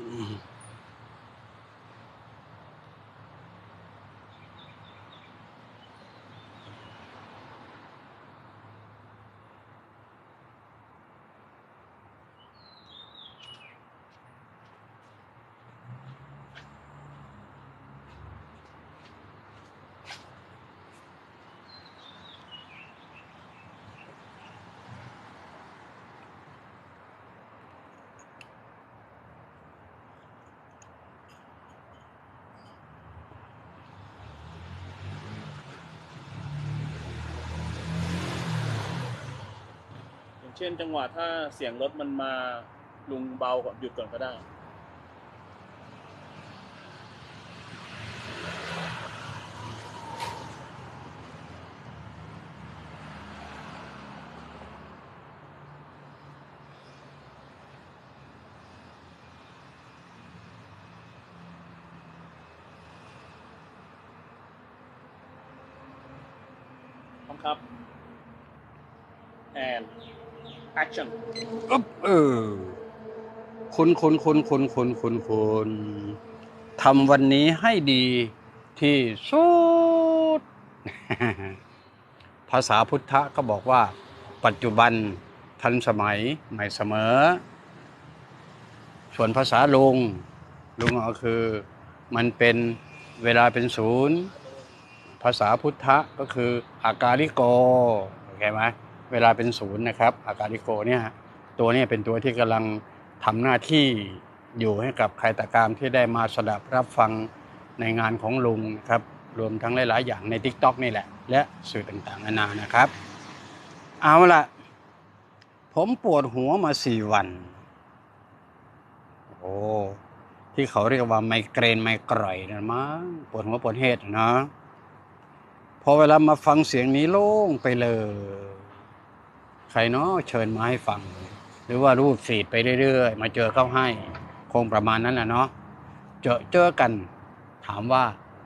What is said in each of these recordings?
อ ช่นจังหวะถ้าเสียงรถมันมาลุงเบาก่อนหยุดก่อนก็ได้พร้อมครับ and action อึ๊บเออคุณคุณคุณคุณคุณคุณคุณทำวันนี้ให้ดีที่สุด ภาษาพุทธก็บอกว่า ปัจจุบันทันสมัยใหม่เสมอ ส่วนภาษาลุงลุงก็คือ มันเป็นเวลาเป็นศูนย์ ภาษาพุทธก็คือ อากาลิโก โอเคไหม เวลาเป็นศูนย์นะครับ อากาลิโกเนี่ยตัวเนี้เป็นตัวที่กำลังทำหน้าที่อยู่ให้กับใครตะกามที่ได้มาสดับรับฟังในงานของลุงนะครับรวมทั้งหลาย ๆ อย่างใน t ิ k t o k นี่แหละ และสื่อต่างๆนานานะครับ เอาละผมปวดหัวมาสี่วัน โอ้ที่เขาเรียกว่าไมเกรนไมกร่อยนะมั้งปวดหัวปวดเหตุนะพอเวลามาฟังเสียงนี้โล่งไปเลย ใครเนาะเชิญมาให้ฟัง หรือว่ารูดฟีดไปเรื่อยๆ มาเจอเข้าให้ คงประมาณนั้นแหละเนาะเจอเจอกัน ถามว่า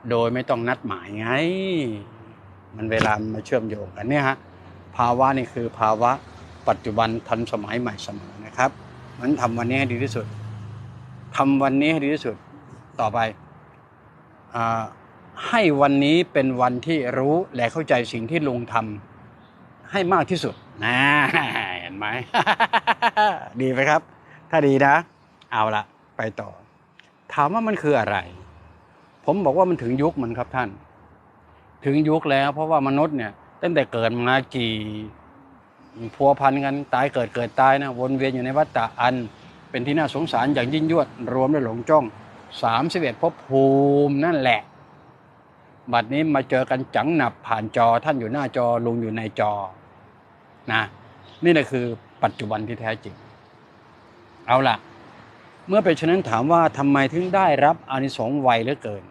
โดยไม่ต้องนัดหมายไง มันเวลามาเชื่อมโยงกันเนี่ยฮะภาวะนี่คือภาวะปัจจุบันทันสมัยใหม่เสมอนะครับมันทำวันนี้ให้ดีที่สุดทำวันนี้ให้ดีที่สุดต่อไปอให้วันนี้เป็นวันที่รู้และเข้าใจสิ่งที่ลุงทำให้มากที่สุด นะเห็นไหม ดีไหมครับ ถ้าดีนะ เอาละไปต่อ ถามว่ามันคืออะไร ผมบอกว่ามันถึงยุคมันครับท่าน ถึงยุคแล้ว เพราะว่ามนุษย์เนี่ย ตั้งแต่เกิดมากี่พัวพันกันตายเกิดเกิดตายนะวนเวียนอยู่ในวัฏฏะอัน เป็นที่น่าสงสารอย่างยิ่งยวด รวมและหลงจ้องสามสิบเอ็ดภพภูมินั่นแหละ บัดนี้มาเจอกันจังหนับผ่านจอท่านอยู่หน้าจอลุงอยู่ในจอ นะนี่แหละคือปัจจุบันที่แท้จริง เอาล่ะ เมื่อเป็นฉะนั้นถามว่าทำไมถึงได้รับอานิสงส์ไวเหลือเกิน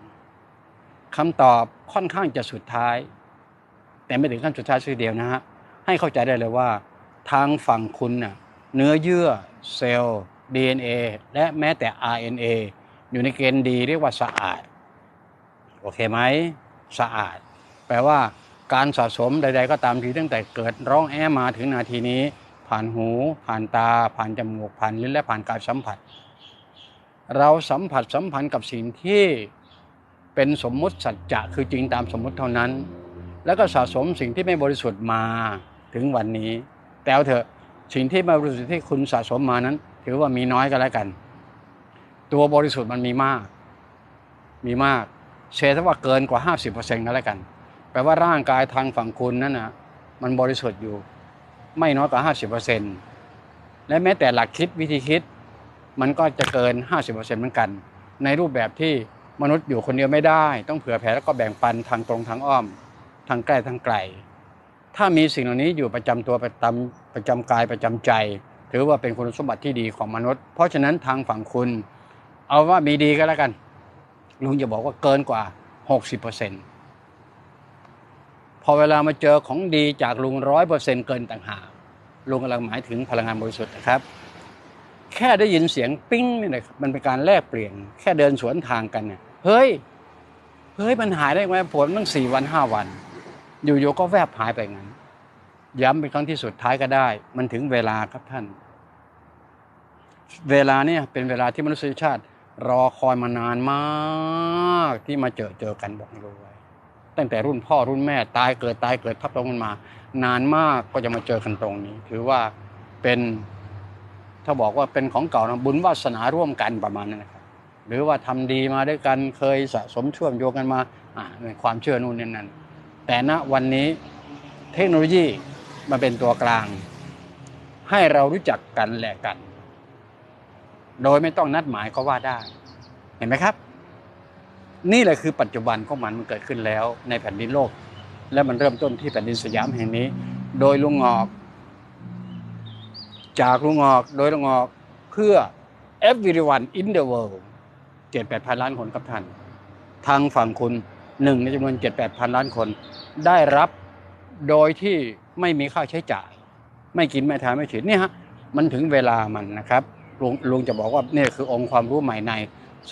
คำตอบค่อนข้างจะสุดท้าย แต่ไม่ถึงขั้นสุดท้ายทีเดียวนะฮะให้เข้าใจได้เลยว่า ทางฝั่งคุณน่ะเนื้อเยื่อเซลล์ DNA และแม้แต่ RNA อยู่ในเกณฑ์ดีเรียกว่าสะอาด โอเคไหม สะอาด แปลว่า การสะสมใด ๆ ก็ตามทีตั้งแต่เกิดร้องแอมาถึงนาทีนี้ ผ่านหู ผ่านตา ผ่านจมูก ผ่านลิ้นและผ่านกายสัมผัส เราสัมผัสสัมพันธ์กับสิ่งที่เป็นสมมุติสัจจะคือจริงตามสมมุติเท่านั้น แล้วก็สะสมสิ่งที่ไม่บริสุทธิ์มาถึงวันนี้ แต่เถอะสิ่งที่ไม่บริสุทธิ์ที่คุณสะสมมานั้น ถือว่ามีน้อยก็แล้วกัน ตัวบริสุทธิ์มันมีมาก มีมากเชถ้าว่าเกินกว่า 50%ก็แล้วกัน แปลว่าร่างกายทางฝั่งคุณนั่นนะมันบริสุทธิ์อยู่ ไม่น้อยกว่า 50%และแม้แต่หลักคิดวิธีคิด มันก็จะเกิน 50%เหมือนกัน ในรูปแบบที่มนุษย์อยู่คนเดียวไม่ได้ ต้องเผื่อแผ่แล้วก็แบ่งปันทางตรงทางอ้อม ทางใกล้ทางไกล ถ้ามีสิ่งเหล่านี้อยู่ประจำตัวประจำประจำกายประจำใจ ถือว่าเป็นคุณสมบัติที่ดีของมนุษย์ เพราะฉะนั้นทางฝั่งคุณ เอาว่ามีดีก็แล้วกัน ลุงจะบอกว่าเกินกว่า 60% พอเวลามาเจอของดีจากลุงร้อยเปอร์เซ็นต์เกินต่างหากลุงกำลังหมายถึงพลังงานบริสุทธิ์นะครับ แค่ได้ยินเสียงปิ้งนี่นะครับมันเป็นการแลกเปลี่ยน แค่เดินสวนทางกันเนี่ยเฮ้ยเฮ้ยมันหายได้ไหมผมตั้งสี่วันห้าวัน อยู่ๆก็แวบหายไปงั้น ย้ำเป็นครั้งที่สุดท้ายก็ได้ มันถึงเวลาครับท่าน เวลาเนี่ยเป็นเวลาที่มนุษยชาติ รอคอยมานานมากที่มาเจอเจอกันบอกเลยไว้ ตั้งแต่รุ่นพ่อรุ่นแม่ตายเกิดตายเกิดทับตรงกันมา นานมากก็จะมาเจอกันตรงนี้ ถือว่าเป็นถ้าบอกว่าเป็นของเก่านะบุญวาสนาร่วมกันประมาณนั้นนะครับหรือว่าทำดีมาด้วยกันเคยสะสมเชื่อมโยงกันมาอ่าในความเชื่อนู่นนี่นั่นแต่ณวันนี้เทคโนโลยีมาเป็นตัวกลาง ให้เรารู้จักกันแหละกัน โดยไม่ต้องนัดหมายก็ว่าได้ เห็นไหมครับ นี่แหละคือปัจจุบันของมันมันเกิดขึ้นแล้วในแผ่นดินโลก และมันเริ่มต้นที่แผ่นดินสยามแห่งนี้ โดยลุงงอก จากลุงงอกโดยลุงงอกเพื่อ everyone in the world เจ็ดแปดพันล้านคนครับท่าน ทางฝั่งคุณหนึ่งในจำนวนเจ็ดแปดพันล้านคน ได้รับโดยที่ไม่มีค่าใช้จ่าย ไม่กินไม่ทานไม่ฉีดนี่ฮะมันถึงเวลามันนะครับลุงลุงจะบอกว่าเนี่ยคือองค์ความรู้ใหม่ใน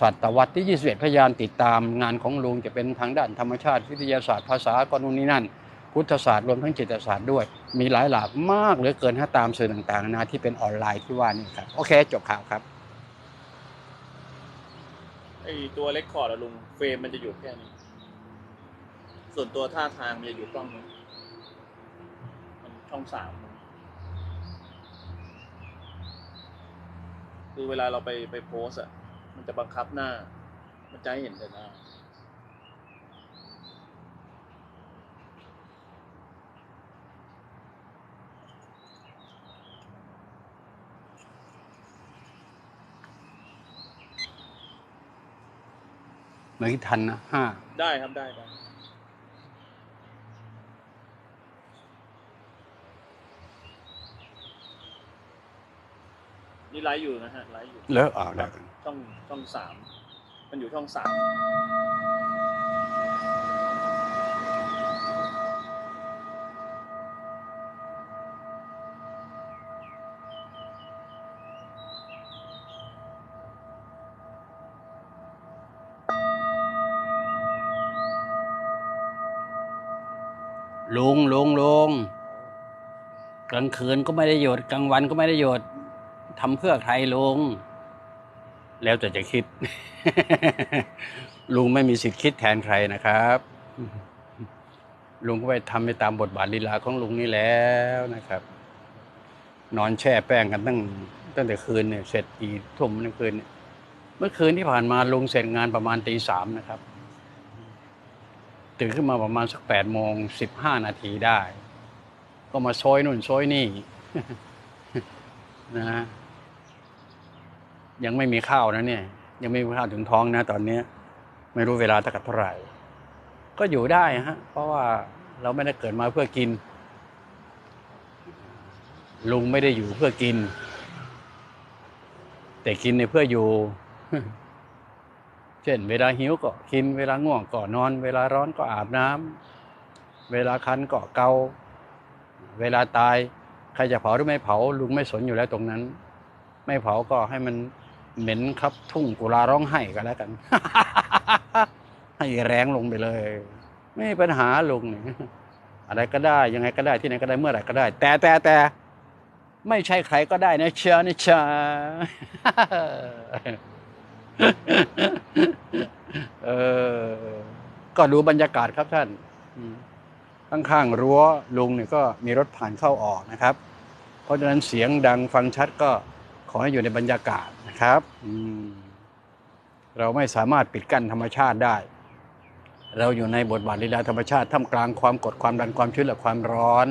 ศตวรรษที่ 21 พยายามติดตามงานของลุงจะเป็นทางด้านธรรมชาติวิทยาศาสตร์ภาษากรนู่นนี่นั่น พุทธศาสตร์รวมทั้งจิตศาสตร์ด้วย มีหลายหลากมากเหลือเกินถ้าตามสื่อต่างๆนะที่เป็นออนไลน์ที่ว่านี่ครับ โอเค จบข่าวครับไอตัวเล็กคอร์ดอะลุงเฟรมมันจะอยู่แค่นี้ ส่วนตัวท่าทางมันจะอยู่กล้องนี้มันช่องสามคือเวลาเราไปไปโพสอะ มันจะบังคับหน้า มันจะให้เห็นแต่หน้าเหมือนที่ทันนะห้าได้ครับได้ได้ นี่ไลฟ์อยู่นะฮะไลฟ์อยู่เลอะอ่าวได้กันช่องช่องสามมันอยู่ช่องสามลุงลุงลุงกลางคืนก็ไม่ได้หยุดกลางวันก็ไม่ได้หยุด ทำเพื่อใครลุง แล้วแต่จะคิด ลุงไม่มีสิทธิ์คิดแทนใครนะครับ ลุงก็ไปทำไปตามบทบาทลีลาของลุงนี่แล้วนะครับ นอนแช่แป้งกันตั้งตั้งแต่คืนเนี่ยเสร็จตีทุ่มเมื่อคืนเนี่ยเมื่อคืนที่ผ่านมาลุงเสร็จงานประมาณตีสามนะครับ ตื่นขึ้นมาประมาณสักแปดโมงสิบห้านาทีได้ ก็มาซอยนู่นซอยนี่นะ ยังไม่มีข้าวนะเนี่ย ยังไม่มีข้าวถึงท้องนะ ตอนเนี้ยไม่รู้เวลาเท่ากับเท่าไหร่ ก็อยู่ได้ฮะ เพราะว่าเราไม่ได้เกิดมาเพื่อกิน ลุงไม่ได้อยู่เพื่อกิน แต่กินเนี่ยเพื่ออยู่ เช่น เวลาหิวก็กิน เวลาง่วงก็นอน เวลาร้อนก็อาบน้ำเวลาคันก็เกา เวลาตาย ใครจะเผาหรือไม่เผา ลุงไม่สนอยู่แล้วตรงนั้น ไม่เผาก็ให้มัน เหม็นครับทุ่งกุลาร้องไห้ก็แล้วกัน ให้แรงลงไปเลย ไม่มีปัญหาลุงนี่อะไรก็ได้ยังไงก็ได้ที่ไหนก็ได้เมื่อไหร่ก็ได้ แต่แต่แต่ไม่ใช่ใครก็ได้นะเชียนะเชียเออก็ดูบรรยากาศครับท่านข้างๆรั้วลุงเนี่ยก็มีรถผ่านเข้าออกนะครับ เพราะฉะนั้นเสียงดังฟังชัดก็ ขอให้อยู่ในบรรยากาศนะครับเราไม่สามารถปิดกั้นธรรมชาติได้ เราอยู่ในบทบาทลีลาธรรมชาติท่ามกลางความกดความดันความชื้นและความร้อน